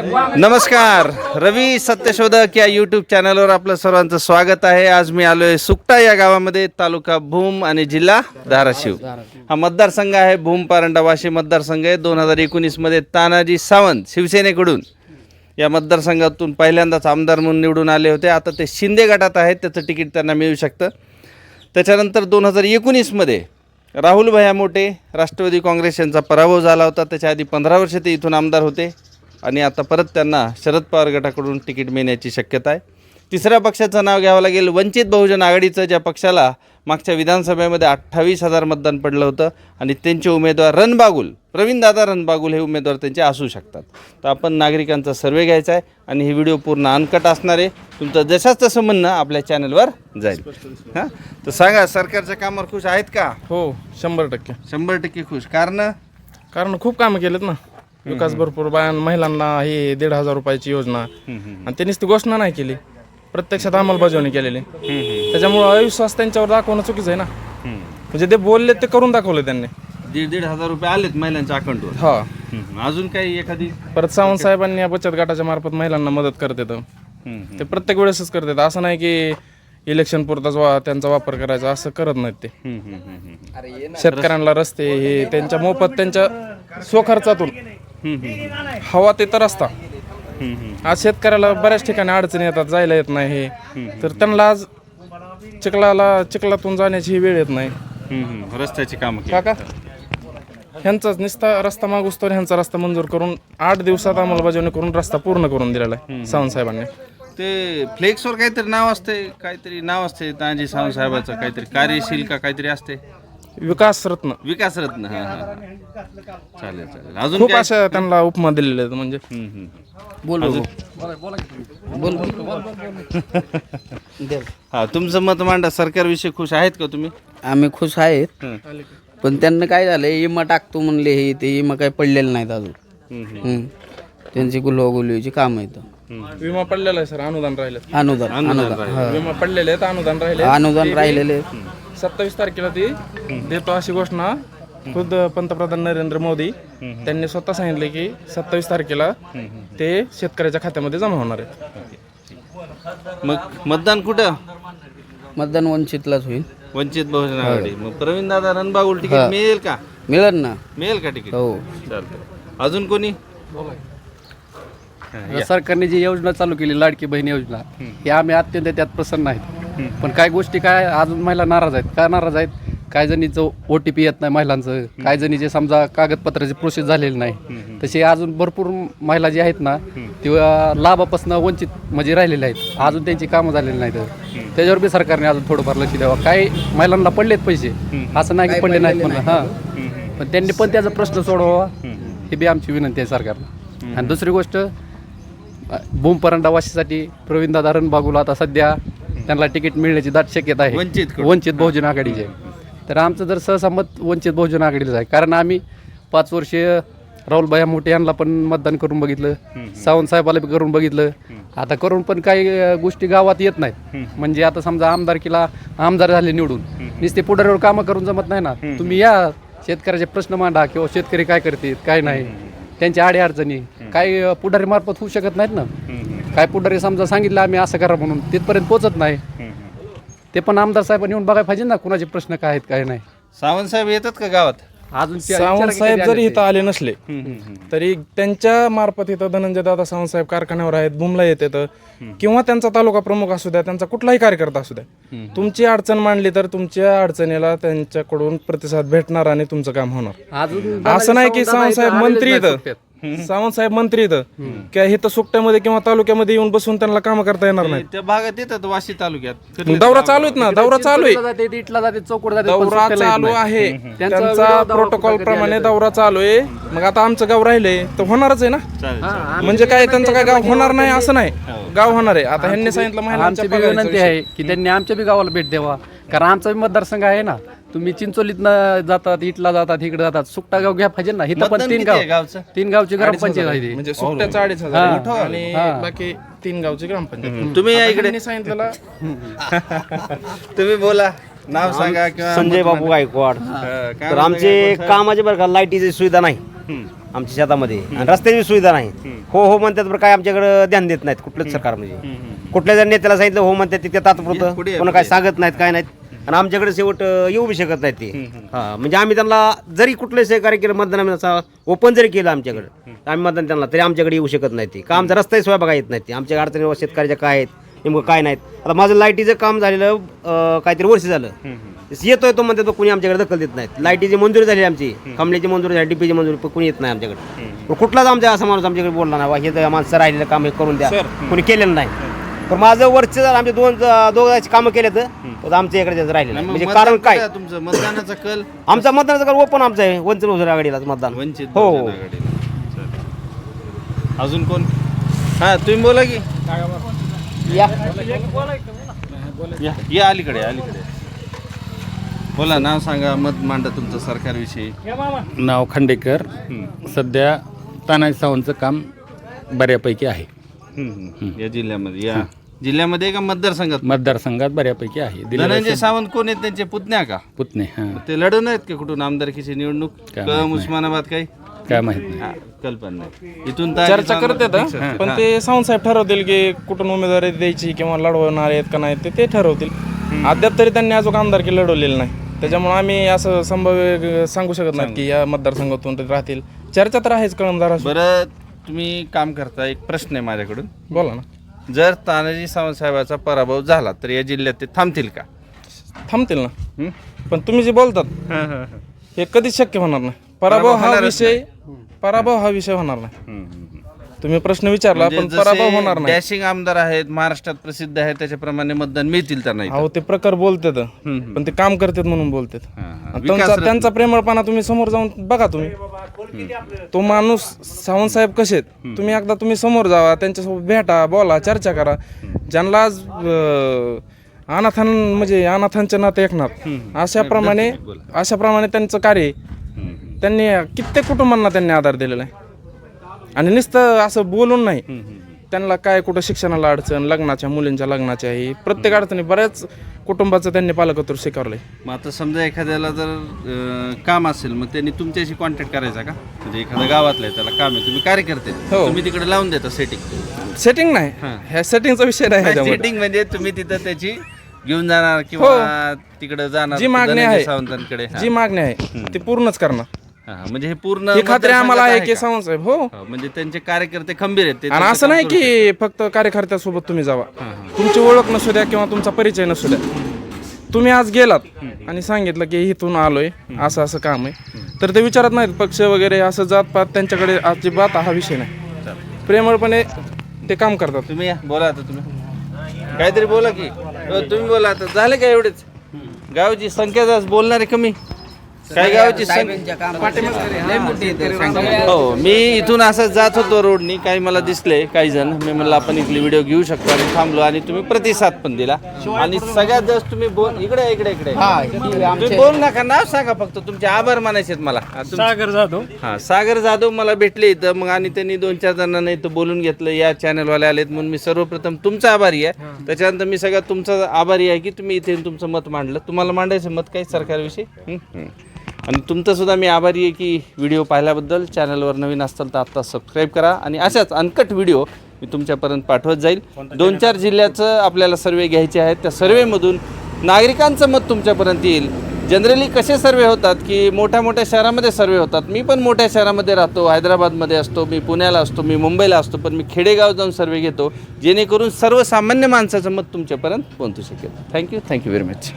नमस्कार. रवी सत्यशोधक या यूट्यूब चॅनलवर आपलं सर्वांचं स्वागत आहे. आज मी आलोय सुकटा या गावामध्ये तालुका भूम आणि जिल्हा धाराशिव. हा मतदारसंघ आहे भूम पारंडा वाशी मतदारसंघ आहे. दोन हजार एकोणीसमध्ये तानाजी सावंत शिवसेनेकडून या मतदारसंघातून पहिल्यांदाच आमदार म्हणून निवडून आले होते. आता ते शिंदे गटात आहेत त्याचं तिकीट त्यांना मिळू शकतं. त्याच्यानंतर दोन हजार एकोणीसमध्ये राहुल भया मोठे राष्ट्रवादी काँग्रेस यांचा पराभव झाला होता. त्याच्या आधी पंधरा वर्ष ते इथून आमदार होते. आणि आता परत त्यांना शरद पवार गटाकडून तिकीट मिळण्याची शक्यता आहे. तिसऱ्या पक्षाचं नाव घ्यावं लागेल. वंचित बहुजन आघाडीचं ज्या पक्षाला मागच्या विधानसभेमध्ये अठ्ठावीस हजार मतदान पडलं होतं आणि त्यांचे उमेदवार रणबागुल प्रवीणदादा रणबागुल हे उमेदवार त्यांचे असू शकतात. तर आपण नागरिकांचा सर्वे घ्यायचा आहे आणि ही व्हिडिओ पूर्ण अनकट असणार आहे. तुमचं जशाच तसं म्हणणं आपल्या चॅनलवर जाईल. हां? तर सांगा सरकारच्या कामावर खुश आहेत का? हो शंभर टक्के. शंभर टक्के खुश. कारण? कारण खूप कामं केलेत ना. विकास भरपूर बायां महिलांना हे दीड हजार रुपयाची योजना. आणि त्यांनीच ती घोषणा नाही केली. प्रत्यक्षात अंमलबजावणी केलेली. त्याच्यामुळं अविश्वास त्यांच्यावर दाखवणं चुकीचं आहे ना. म्हणजे ते बोलले ते करून दाखवले त्यांनी. दीड दीड हजार रुपये आलेत महिलांच्या अकाउंटवर हा. अजून काही एखादी? परत सावंत साहेबांनी या बचत गटाच्या मार्फत महिलांना मदत करतात. ते प्रत्येक वेळेसच करतात. असं नाही की इलेक्शन पुरताच वा त्यांचा वापर करायचा. असं करत नाहीत ते. शेतकऱ्यांना रस्ते हे त्यांच्या मोफत त्यांच्या स्वखर्चातून. हवा ते तर असता. आज शेतकऱ्याला बऱ्याच ठिकाणी अडचणी येतात जायला येत नाही हे. तर त्यांना आज चिखलाला चिखलातून जाण्याची ही वेळ येत नाही. रस्त्याची कामं केली. काका ह्यांचाच निस्ता रस्ता मागूस तर ह्यांचा रस्ता मंजूर करून आठ दिवसात अंमलबजावणी करून रस्ता पूर्ण करून दिलेला आहे सावंत साहेबांनी. ते फ्लेक्सवर काहीतरी नाव असते काहीतरी नाव असते तांजी सावंत साहेबाचं काहीतरी कार्यशील का काहीतरी असते विकास रत्न. विकास रत्न हा हा चालेल चालेल. अजून खूप काय? अशा त्यांना उपमा दिलेल्या आहेत म्हणजे. हम्म, हम्म. बोल अजून? हा तुमचं मत मांडा सरकारविषयी खुश आहेत का तुम्ही? आम्ही खुश आहेत हं. पण त्यांना काय झालं इमा टाकतो म्हणले हे ते इमा काही पडलेलं नाहीत अजून. हम्म, हं. त्यांची गुलवागुलवीची काम आहेत. विमा पडलेला आहे सर अनुदान राहिले अनुदान अनुदान. विमा पडलेले आहेत अनुदान राहिले अनुदान राहिलेले सत्तावीस तारखेला ती देतो अशी घोषणा. खुद पंतप्रधान नरेंद्र मोदी त्यांनी स्वतः सांगितले की सत्तावीस तारखेला ते शेतकऱ्याच्या खात्यामध्ये जमा होणार आहेत. मग मतदान कुठं? मतदान वंचितलाच होईल. वंचित बहुजन आघाडी. मग प्रवीण दादा रणबागुल तिकीट मिळेल का? मिळेल ना. मिळेल का तिकीट? हो. चालतं अजून कोणी? सरकारने जी योजना चालू केली लाडकी बहीण योजना ही आम्ही अत्यंत त्यात प्रसन्न आहेत. पण काय गोष्टी काय अजून महिला नाराज आहेत. का नाराज आहेत? काय जणीचं ओ टी पी येत नाही महिलांचं. काय जणीचे समजा कागदपत्राची प्रोसेस झालेली नाही. तसे अजून भरपूर महिला जी आहेत ना ते लाभापासून वंचित म्हणजे राहिलेले आहेत. अजून त्यांची कामं झालेली नाहीत. त्याच्यावर बी सरकारने अजून थोडंफार लक्ष द्यावं. काय महिलांना पडलेत पैसे. असं नाही की पडले नाहीत म्हणलं. हां. पण त्यांनी पण त्याचा प्रश्न सोडवावा. ही बी आमची विनंती आहे सरकारला. आणि दुसरी गोष्ट भूम परंडा वाशीसाठी प्रवीण दादा रणबागूला आता सध्या त्यांना तिकीट मिळण्याची दाट शक्यता आहे. वंचितकडून. वंचित बहुजन आघाडीचे. तर आमचं जर सहसंमत वंचित बहुजन आघाडीचं आहे. कारण आम्ही पाच वर्ष राहुलभाई मोठे यांना पण मतदान करून बघितलं. सावंत साहेबाला बी करून बघितलं. आता करून पण काही अं, गोष्टी गावात येत नाहीत. म्हणजे आता समजा आमदारकीला आमदार झाले निवडून. नुसते पुढारीवर कामं करून जमत नाही ना. तुम्ही या शेतकऱ्याचे प्रश्न मांडा किंवा शेतकरी काय करतील काय नाही. त्यांच्या आडी अडचणी. काही अं, पुढारी मार्फत होऊ शकत नाहीत ना. काय पुढारी समजा सांगितलं आम्ही असं करा म्हणून. तिथपर्यंत पोहोचत नाही. ते पण आमदार साहेबांनी येऊन बघायला पाहिजे ना कुणाचे प्रश्न काय आहेत काय नाही. सावंत साहेब येतात का गावात? अजून ते सावंत साहेब जरी आले इथं आले नसले तरी त्यांच्या मार्फत इथं धनंजय दादा सावंत साहेब कारखान्यावर आहेत बुमला येत येतं किंवा त्यांचा तालुका प्रमुख असू द्या त्यांचा कुठलाही कार्यकर्ता असू द्या. तुमची अडचण मांडली तर तुमच्या अडचणीला त्यांच्याकडून प्रतिसाद भेटणार आणि तुमचं काम होणार. अजून असं नाही की सावंत साहेब मंत्री इथं. सावंत साहेब मंत्री इथं किंवा इथं सुट्ट्यामध्ये किंवा तालुक्यामध्ये येऊन बसून त्यांना काम करता येणार नाही त्या भागात येतात वाशी तालुक्यात. दौरा चालू आहेत ना? दौरा चालू आहे. जाते इटला जाते चौकड जाते पण दौरा सुट्ट्याला येत चालू नाही. आहे. त्यांचा त्यांचा विरोध दौरा प्रोटोकॉल प्रमाणे. दौरा चालू आहे. मग आता आमचं गाव राहिलंय तर होणारच आहे ना? हा, म्हणजे काय त्यांचं काय गाव होणार नाही असं नाही. गाव होणार आहे. आता ह्यांनी सांगितलं आमची महिलांच्या बी पगाराचा विनंती विषय. आहे की त्यांनी आमच्या बी गावाला भेट द्यावा. कारण आमचा बी मतदारसंघ आहे ना. तुम्ही चिंचोलीतनं जातात इटला जातात इकडे जातात. सुट्टा गाव घ्या पाहिजे ना. इथं पण मतदान तीन किती आहे गाव गावचं? तीन गावची ग्रामपंचायत आहे ती. म्हणजे सुट्ट्याचं अडीच हजार आहे. आणि बाकी तीन गावची ग्रामपंचायत. तुम्ही या इकडे. सांगितलेलं तुम्ही बोला. नाव सांगा किंवा संजय बाबू गायकवाड. काय तर म्हणता आमचे गायकवाड? कामाचे बरं का लाईटीची सुविधा नाही. आमच्या शेतामध्ये. आणि रस्त्याची सुविधा नाही. हो हो म्हणतात बरं काय आमच्याकडे ध्यान देत नाहीत कुठलंच सरकार म्हणजे. कुठल्या जर नेत्याला सांगितलं हो म्हणतात ते ये, तात्पुरतं कोणा काय सांगत नाहीत काय नाहीत. आणि आमच्याकडे शेवट अं, येऊ बी शकत नाहीत ते. हा म्हणजे आम्ही त्यांना जरी कुठलं सहकार्य केलं मतदान ओपन जरी केलं आमच्याकडे तर आम्ही मतदान त्यांना तरी आमच्याकडे येऊ शकत नाही ते. का आमचा रस्ताही सोय बघा येत नाही ते. आमच्या अडचणी शेतकऱ्याच्या काय आहेत नेमकं काय नाहीत. आता माझं लाईटीचं काम झालेलं अं, काहीतरी वर्ष झालं. येतोय तो म्हणते तो कुणी आमच्याकडे दखल देत नाहीत. लाईटीची मंजुरी झाली आमची कमल्याची मंजुरी झाली डीपीची मंजुरी पण कुणी येत नाही आमच्याकडे. पण कुठलाच आमच्या असा माणूस आमच्याकडे बोलला नाही "वा, हे तर माणसं राहिलेलं काम हे करून द्या. कुणी केलेलं नाही. पण माझं वर्ष जर आमचे दोन दोघांची कामं केले तर आमच्या इकडे राहिलेलं नाही. मग म्हणजे कारण काय? तुमचं? मतदानाचा कल? आमचा मतदानाचा ओपन आमचा आहे वंचित बहुजन आघाडीला मतदान. वंचित हो. बहुजन आघाडीला. चालेल. अजून कोण? हा तुम्ही बोला की. या. या अलीकडे अलीकडे. बोला नाव सांगा मत मांडा तुमचं सरकारविषयी. नाव खांडेकर. सध्या तानाजी सावंतचं काम बऱ्यापैकी आहे. हम्म, हम्म. या जिल्ह्यामध्ये या जिल्ह्यामध्ये का मतदारसंघात? मतदारसंघात बऱ्यापैकी आहे. धनंजय सावंत कोण आहेत त्यांचे? पुतण्या का? पुतणे हां. ते लढून आहेत का कुठून? आमदारकीची निवडणूक? काय कळम नाही. उस्मानाबाद काही? काय माहीत नाही. हा, कल्पना नाही. इथून तर चर्चा सांगा. हं. पण ते सावंत साहेब ठरवतील की कुठून उमेदवारी द्यायची किंवा लढवणार आहेत का नाही ते ते ठरवतील. अद्याप तरी त्यांनी अजून आमदारकी लढवलेली नाही. त्याच्यामुळे आम्ही असं संभाव्य सांगू शकत नाही की या मतदारसंघातून ते राहतील. चर्चा तर आहेच कळमदार बरं तुम्ही काम करता एक प्रश्न आहे माझ्याकडून. बोला ना. जर तानाजी सावंत साहेबाचा पराभव झाला तर या जिल्ह्यात ते थांबतील का? थांबतील ना. हं? पण तुम्ही जे बोलतात हे कधीच शक्य होणार नाही. पराभव हा होणारच विषय पराभव हा विषय होणार नाही. हं, हं, हं. तुम्ही प्रश्न विचारला पण पराभव होणार नाही. डॅशिंग आमदार आहेत महाराष्ट्रात प्रसिद्ध आहेत त्याच्याप्रमाणे मतदान मिळतील त्यांना इथं. अहो ते प्रकार बोलतात. पण ते काम करतात म्हणून बोलतात. हां, हां. त्यांचा प्रेमळपणा तुम्ही समोर जाऊन बघा तुम्ही. तो माणूस सावंत साहेब कसे आहेत? तुम्ही एकदा तुम्ही समोर जावा त्यांच्यासोबत भेटा बोला चर्चा करा. ज्यांना आज अनाथां म्हणजे अनाथांच्या नाते एकनाथ अशाप्रमाणे अशाप्रमाणे त्यांचं कार्य आहे. त्यांनी कित्येक कुटुंबांना त्यांनी आधार दिलेला आहे. आणि नुसतं असं बोलून नाही. त्यांना काय कुठं शिक्षणाला अडचण लग्नाच्या मुलींच्या लग्नाच्या ही प्रत्येक अडचणी बऱ्याच कुटुंबाचं त्यांनी पालकत्व स्वीकारलंय. मग आता समजा एखाद्याला जर अं, काम असेल मग त्यांनी तुमच्याशी कॉन्टॅक्ट करायचा का? म्हणजे एखाद्या गावातलं आहे त्याला काम आहे तुम्ही कार्यकर्ते हो. तुम्ही तिकडे लावून देता सेटिंग सेटिंग नाही. ह्या सेटिंगचा विषय नाही ह्याच्यामध्ये. सेटिंग म्हणजे तुम्ही तिथं त्याची घेऊन जाणार किंवा तिकडे जाणार हो. जी मागणी धनंजय आहे. सावंतांकडे. हा. जी मागणी आहे ती पूर्णच करणार. हा, म्हणजे हे पूर्ण ही खात्री आम्हाला आहे मतदारसंघात की? सावंत साहेब हो. म्हणजे त्यांचे कार्यकर्ते खंबीर आहेत ते आणि त्यांचं असं काम नाही करू की फक्त कार्यकर्त्यासोबत तुम्ही जावा. तुमची ओळख नसू द्या किंवा तुमचा परिचय नसू द्या. तुम्ही आज गेलात आणि सांगितलं की इथून आलोय असं असं काम आहे. तर ते विचारत नाहीत पक्ष वगैरे असं जात पात त्यांच्याकडे अजिबात हा विषय नाही. प्रेमळपणे ते काम करतात. तुम्ही या बोला आता तुम्ही. काहीतरी बोला की. हो, तुम्ही बोला आता. झाले का एवढेच? गावची संख्या जास्त बोलणारे कमी. काय गावची संख्या हो मी इथून असं जात होतो रोडनी. काही मला दिसले काही जण. मी म्हणलं आपण इथली व्हिडिओ घेऊ शकतो आणि थांबलो आणि तुम्ही प्रतिसाद पण दिला. आणि सगळ्यात जास्त तुम्ही बोल इकडे इकडे इकडे. तुम्ही बोल नका नाव सांगा फक्त. तुमचे आभार मानायचे आहेत मला तुम- सागर जाधव. हा सागर जाधव मला भेटले इथं. मग आणि त्यांनी दोन चार जणांना इथं बोलून घेतलं. या चॅनलवाले आलेत म्हणून मी सर्वप्रथम तुमचा आभारी आहे. त्याच्यानंतर मी सगळ्यात तुमचा आभारी आहे की तुम्ही इथे तुमचं मत मांडलं. तुम्हाला मांडायचं मत काय सरकारविषयी? हं? हं. आणि तुमचं सुद्धा मी आभारी आहे की व्हिडिओ पाहिल्याबद्दल चॅनलवर नवीन असाल तर आत्ता सबस्क्राईब करा. आणि अशाच अनकट व्हिडिओ मी तुमच्यापर्यंत पाठवत जाईल. दोन चार जिल्ह्याचं आपल्याला सर्वे घ्यायचे आहेत. त्या सर्वेमधून नागरिकांचं मत तुमच्यापर्यंत येईल. जनरली कसे सर्वे होतात की मोठ्या मोठ्या शहरामध्ये सर्वे होतात. मी पण मोठ्या शहरामध्ये राहतो हैदराबादमध्ये असतो मी पुण्याला असतो मी मुंबईला असतो पण मी खेडेगाव जाऊन सर्वे घेतो. जेणेकरून सर्वसामान्य माणसाचं मत तुमच्यापर्यंत पोहोचू शकेल. Thank you thank you very much